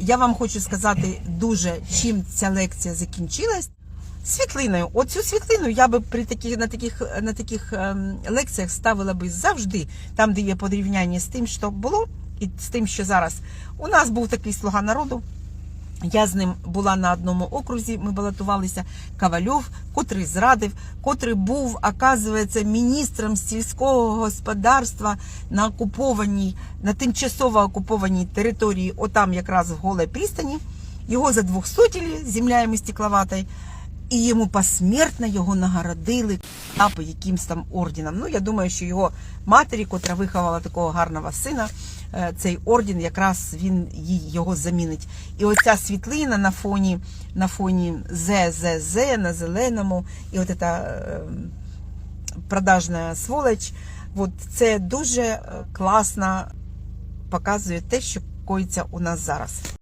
я вам хочу сказати дуже, чим ця лекція закінчилась. Світлиною. Оцю світлину я би при таких на таких на таких ем, лекціях ставила би завжди, там, де є порівняння з тим, що було, і з тим, що зараз. У нас був такий слуга народу. Я з ним була на одному окрузі. Ми балотувалися Ковальов, котрий зрадив, котрий був, оказується, міністром сільського господарства на окупованій, на тимчасово окупованій території, отам якраз в Голій пристані. Його задвохсотили землями стекловатой, і йому посмертно його нагородили а, по якимсь там орденам. Ну, я думаю, що його матері, котра виховала такого гарного сина, е, цей орден якраз він його замінить. І оця світлина на фоні, на фоні ЗЗЗ на зеленому, і от ця е, продажна сволоч, от це дуже е, класно показує те, що коїться у нас зараз.